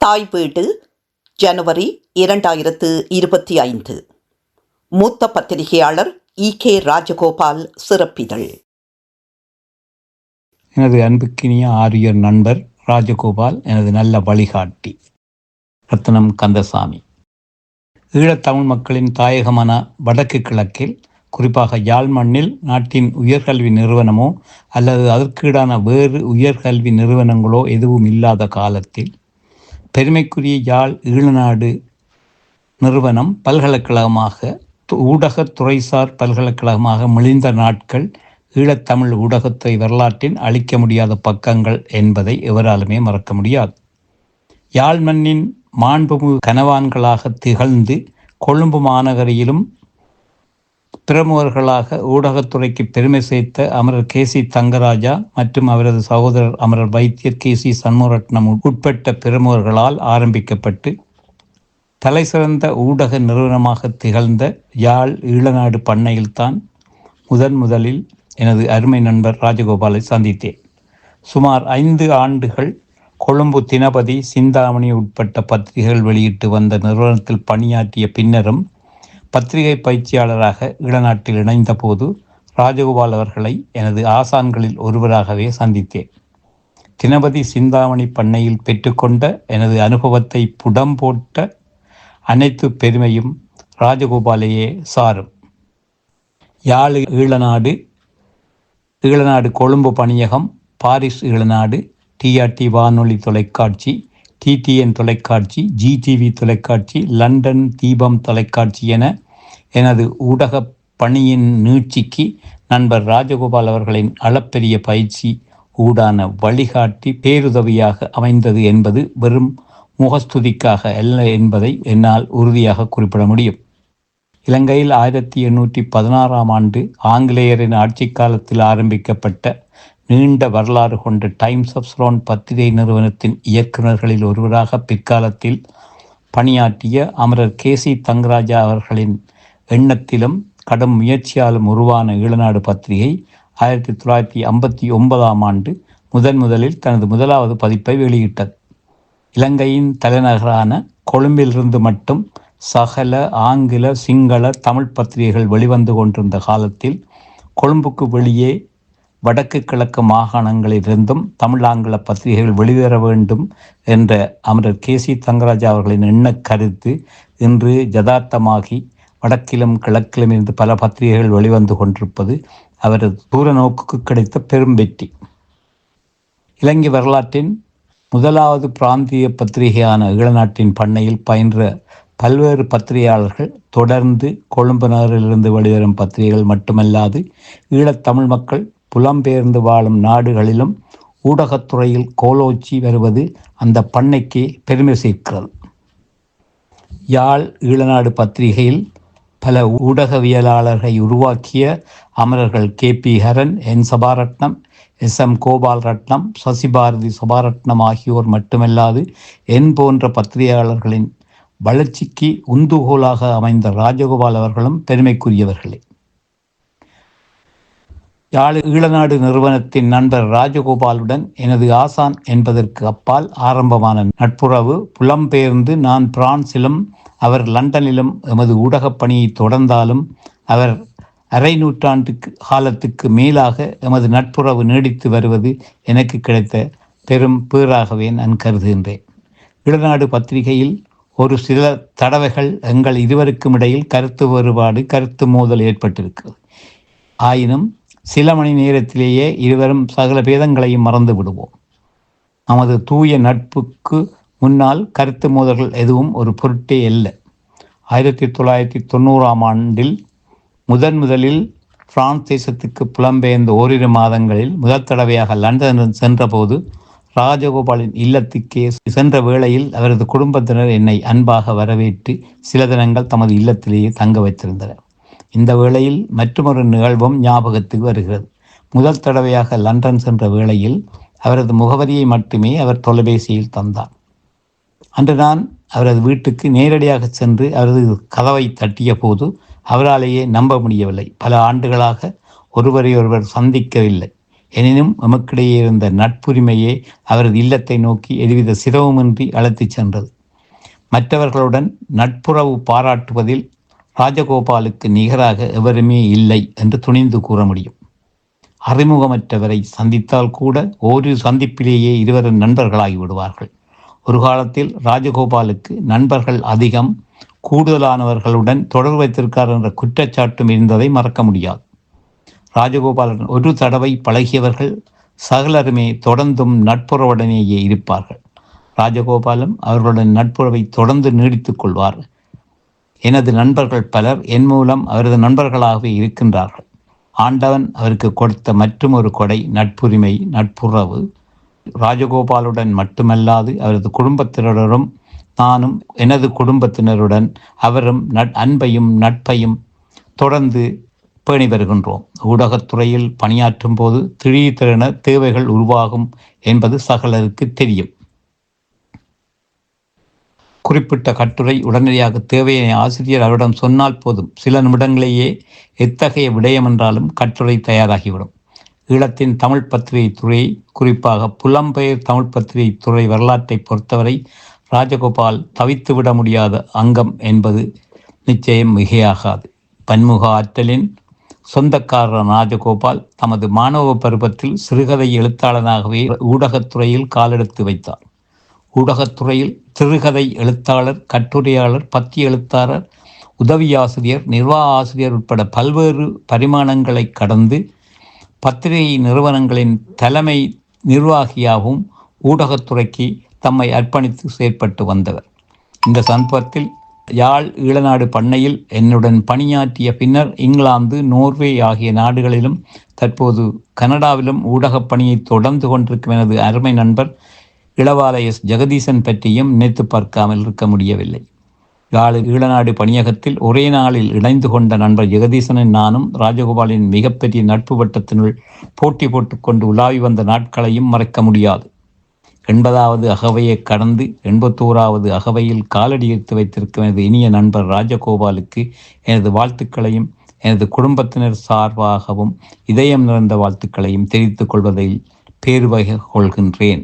தாய் வீடு ஜனவரி இரண்டாயிரத்து இருபத்தி ஐந்து. மூத்த பத்திரிகையாளர் இ. கே. ராஜகோபால் சிறப்பிதழ். எனது அன்புக்கினிய ஆரியர் நண்பர் ராஜகோபால் எனது நல்ல வழிகாட்டி ரத்னம் கந்தசாமி. ஈழத்தமிழ் மக்களின் தாயகமான வடக்கு கிழக்கில் குறிப்பாக யாழ் மண்ணில் நாட்டின் உயர்கல்வி நிறுவனமோ அல்லது அதற்கீடான வேறு உயர்கல்வி நிறுவனங்களோ எதுவும் இல்லாத காலத்தில் பெருமைக்குரிய யாழ் ஈழநாடு நிறுவனம் பல்கலைக்கழகமாக ஊடக துறைசார் பல்கலைக்கழகமாக மிளிந்த நாட்கள் ஈழத்தமிழ் ஊடகத்துறை வரலாற்றின் அழிக்க முடியாத பக்கங்கள் என்பதை எவராலுமே மறக்க முடியாது. யாழ் மண்ணின் மாண்புமிகு கனவான்களாக திகழ்ந்து கொழும்பு மாநகரிலும் பிரமுகர்களாக ஊடகத்துறைக்கு பெருமை சேர்த்த அமரர் கே சி தங்கராஜா மற்றும் அவரது சகோதரர் அமரர் வைத்தியர் கே சி சண்முகரட்னம் உட்பட்ட பிரமுகர்களால் ஆரம்பிக்கப்பட்டு தலைசிறந்த ஊடக நிறுவனமாக திகழ்ந்த யாழ் ஈழநாடு பண்ணையில்தான் முதன் முதலில் எனது அருமை நண்பர் ராஜகோபாலை சந்தித்தேன். சுமார் ஐந்து ஆண்டுகள் கொழும்பு தினபதி சிந்தாமணி உட்பட்ட பத்திரிகைகள் வெளியிட்டு வந்த நிறுவனத்தில் பணியாற்றிய பின்னரும் பத்திரிகை பயிற்சியாளராக ஈழநாட்டில் இணைந்தபோது ராஜகோபால் அவர்களை எனது ஆசான்களில் ஒருவராகவே சந்தித்தேன். தினபதி சிந்தாமணி பண்ணையில் பெற்றுக்கொண்ட எனது அனுபவத்தை புடம் போட்ட அனைத்து பெருமையும் ராஜகோபாலையே சாரும். யாழ் ஈழநாடு ஈழநாடு கொழும்பு பணியகம் பாரிஸ் ஈழநாடு டிஆர்டி வானொலி தொலைக்காட்சி டிடிஎன் தொலைக்காட்சி ஜிடிவி தொலைக்காட்சி லண்டன் தீபம் தொலைக்காட்சி என எனது ஊடக பணியின் நீட்சிக்கு நண்பர் ராஜகோபால் அவர்களின் அளப்பெரிய பயிற்சி ஊடான வழிகாட்டி பேருதவியாக அமைந்தது என்பது வெறும் முகஸ்துதிக்காக அல்ல என்பதை என்னால் உறுதியாக குறிப்பிட முடியும். இலங்கையில் ஆயிரத்தி எண்ணூற்றி பதினாறாம் ஆண்டு ஆங்கிலேயரின் ஆட்சி காலத்தில் ஆரம்பிக்கப்பட்ட நீண்ட வரலாறு கொண்ட டைம்ஸ் ஆஃப் ஸ்ரோன் பத்திரிகை நிறுவனத்தின் இயக்குநர்களில் ஒருவராக பிற்காலத்தில் பணியாற்றிய அமரர் கே சி தங்கராஜா அவர்களின் எண்ணத்திலும் கடும் முயற்சியாலும் உருவான ஈழநாடு பத்திரிகை ஆயிரத்தி தொள்ளாயிரத்தி ஐம்பத்தி ஒன்பதாம் ஆண்டு முதன் முதலில் தனது முதலாவது பதிப்பை வெளியிட்டது. இலங்கையின் தலைநகரான கொழும்பிலிருந்து மட்டும் சகல ஆங்கில சிங்கள தமிழ் பத்திரிகைகள் வெளிவந்து கொண்டிருந்த காலத்தில் கொழும்புக்கு வெளியே வடக்கு கிழக்கு மாகாணங்களிலிருந்தும் தமிழ் ஆங்கில பத்திரிகைகள் வெளிவர வேண்டும் என்ற அமரர் கே சி தங்கராஜா அவர்களின் எண்ண கருத்து இன்று ஜதார்த்தமாகி வடக்கிலும் கிழக்கிலும் இருந்து பல பத்திரிகைகள் வெளிவந்து கொண்டிருப்பது அவரது தூர நோக்குக்கு கிடைத்த பெரும் வெற்றி. இலங்கை வரலாற்றின் முதலாவது பிராந்திய பத்திரிகையான ஈழநாட்டின் பண்ணையில் பயின்ற பல்வேறு பத்திரிகையாளர்கள் தொடர்ந்து கொழும்பு நகரிலிருந்து வெளிவரும் பத்திரிகைகள் மட்டுமல்லாது ஈழத்தமிழ் மக்கள் புலம்பெயர்ந்து வாழும் நாடுகளிலும் ஊடகத்துறையில் கோலோச்சி வருவது அந்த பண்ணைக்கு பெருமை சேர்க்கிறது. யாழ் ஈழநாடு பத்திரிகையில் பல ஊடகவியலாளர்களை உருவாக்கிய அமரர்கள் K. P. Haran N. Sabaratnam S. M. Gopal Ratnam Sasibharathi Sabaratnam ஆகியோர் மட்டுமல்லாது என் போன்ற பத்திரிகையாளர்களின் வளர்ச்சிக்கு உந்துகோலாக அமைந்த ராஜகோபால் அவர்களும் பெருமைக்குரியவர்களே. யாழ் ஈழநாடு நிறுவனத்தின் நண்பர் ராஜகோபாலுடன் எனது ஆசான் என்பதற்கு அப்பால் ஆரம்பமான நட்புறவு. புலம்பெயர்ந்து நான் பிரான்சிலும் அவர் லண்டனிலும் எமது ஊடகப் பணியை தொடர்ந்தாலும் அவர் அரை நூற்றாண்டுக்கு காலத்துக்கு மேலாக எமது நட்புறவு நீடித்து வருவது எனக்கு கிடைத்த பெரும் பேராகவே நான் கருதுகின்றேன். ஈழநாடு பத்திரிகையில் ஒரு சில தடவைகள் எங்கள் இருவருக்கும் இடையில் கருத்து வேறுபாடு கருத்து மோதல் ஏற்பட்டிருக்கிறது. ஆயினும் சில மணி நேரத்திலேயே இருவரும் சகல பேதங்களையும் மறந்து விடுவோம். நமது தூய நட்புக்கு முன்னால் கருத்து மோதல்கள் எதுவும் ஒரு பொருட்டே அல்ல. ஆயிரத்தி தொள்ளாயிரத்தி தொண்ணூறாம் ஆண்டில் முதன் முதலில் பிரான்ஸ் தேசத்துக்கு புலம்பெயர்ந்த ஓரிரு மாதங்களில் முதல் தடவையாக லண்டன் சென்றபோது ராஜகோபாலின் இல்லத்துக்கே சென்ற வேளையில் அவரது குடும்பத்தினர் என்னை அன்பாக வரவேற்று சில தினங்கள் தமது இல்லத்திலேயே தங்க வைத்திருந்தனர். இந்த வேளையில் மற்றொரு நிகழ்வும் ஞாபகத்துக்கு வருகிறது. முதல் தடவையாக லண்டன் சென்ற வேளையில் அவரது முகவரியை மட்டுமே அவர் தொலைபேசியில் தந்தார். அன்று நான் அவரது வீட்டுக்கு நேரடியாக சென்று அவரது கதவை தட்டிய போது அவராலேயே நம்ப முடியவில்லை. பல ஆண்டுகளாக ஒருவரை ஒருவர் சந்திக்கவில்லை. எனினும் எமக்கிடையே இருந்த நட்புரிமையே அவரது இல்லத்தை நோக்கி எதுவித சிரமமின்றி அழைத்துச் சென்றது. மற்றவர்களுடன் நட்புறவு பாராட்டுவதில் ராஜகோபாலுக்கு நிகராக எவருமே இல்லை என்று துணிந்து கூற முடியும். அறிமுகமற்றவரை சந்தித்தால் கூட ஒரு சந்திப்பிலேயே இருவரும் நண்பர்களாகி விடுவார்கள். ஒரு காலத்தில் ராஜகோபாலுக்கு நண்பர்கள் அதிகம் கூடுதலானவர்களுடன் தொடர்பு வைத்திருக்கார் என்ற குற்றச்சாட்டும் இருந்ததை மறக்க முடியாது. ராஜகோபாலன் ஒரு தடவை பழகியவர்கள் சகலருமே தொடர்ந்தும் நட்புறவுடனேயே இருப்பார்கள். ராஜகோபாலும் அவர்களுடன் நட்புறவை தொடர்ந்து நீடித்துக் கொள்வார் எனது நண்பர்கள் பலர் என் மூலம் அவரது நண்பர்களாகவே இருக்கின்றார்கள். ஆண்டவன் அவருக்கு கொடுத்த மற்றும் ஒரு கொடை நட்புரிமை நட்புறவு. ராஜகோபாலுடன் மட்டுமல்லாது அவரது குடும்பத்தினருடன் நானும் எனது குடும்பத்தினருடன் அவரும் நட் அன்பையும் நட்பையும் தொடர்ந்து பேணி வருகின்றோம். ஊடகத்துறையில் பணியாற்றும் போது திடீரென தேவைகள் உருவாகும் என்பது சகலருக்கு தெரியும். குறிப்பிட்ட கட்டுரை உடனடியாக தேவையான ஆசிரியர் அவரிடம் சொன்னால் போதும். சில நிமிடங்களேயே எத்தகைய விடயம் என்றாலும் கட்டுரை தயாராகிவிடும். ஈழத்தின் தமிழ் பத்திரிகை துறை குறிப்பாக புலம்பெயர் தமிழ் பத்திரிகை துறை வரலாற்றை பொறுத்தவரை ராஜகோபால் தவித்துவிட முடியாத அங்கம் என்பது நிச்சயம் மிகையாகாது. பன்முக ஆற்றலின் சொந்தக்காரர் ராஜகோபால் தமது மாணவ பருவத்தில் சிறுகதை எழுத்தாளனாகவே ஊடகத்துறையில் காலெடுத்து வைத்தார். ஊடகத்துறையில் சிறுகதை எழுத்தாளர் கட்டுரையாளர் பத்தி எழுத்தாளர் உதவி ஆசிரியர் நிர்வாக ஆசிரியர் உட்பட பல்வேறு பரிமாணங்களை கடந்து பத்திரிகை நிறுவனங்களின் தலைமை நிர்வாகியாகவும் ஊடகத்துறைக்கு தம்மை அர்ப்பணித்து செயற்பட்டு வந்தவர். இந்த சந்தர்ப்பத்தில் யாழ் ஈழநாடு பண்ணையில் என்னுடன் பணியாற்றிய பின்னர் இங்கிலாந்து நோர்வே ஆகிய நாடுகளிலும் தற்போது கனடாவிலும் ஊடகப் பணியை தொடர்ந்து கொண்டிருக்கும் எனது அருமை நண்பர் இளவாலய ஜெகதீசன் பற்றியும் நினைத்து பார்க்காமல் இருக்க முடியவில்லை. யாழ் ஈழநாடு பணியகத்தில் ஒரே நாளில் இணைந்து கொண்ட நண்பர் ஜெகதீசனின் நானும் ராஜகோபாலின் மிகப்பெரிய நட்பு வட்டத்தினுள் போட்டி போட்டுக்கொண்டு உலாவி வந்த நாட்களையும் மறக்க முடியாது. எண்பதாவது அகவையை கடந்து எண்பத்தோராவது அகவையில் காலடி எடுத்து வைத்திருக்கும் எனது இனிய நண்பர் ராஜகோபாலுக்கு எனது வாழ்த்துக்களையும் எனது குடும்பத்தினர் சார்பாகவும் இதயம் நிறைந்த வாழ்த்துக்களையும் தெரிவித்துக் கொள்வதில் பேருவகை கொள்கின்றேன்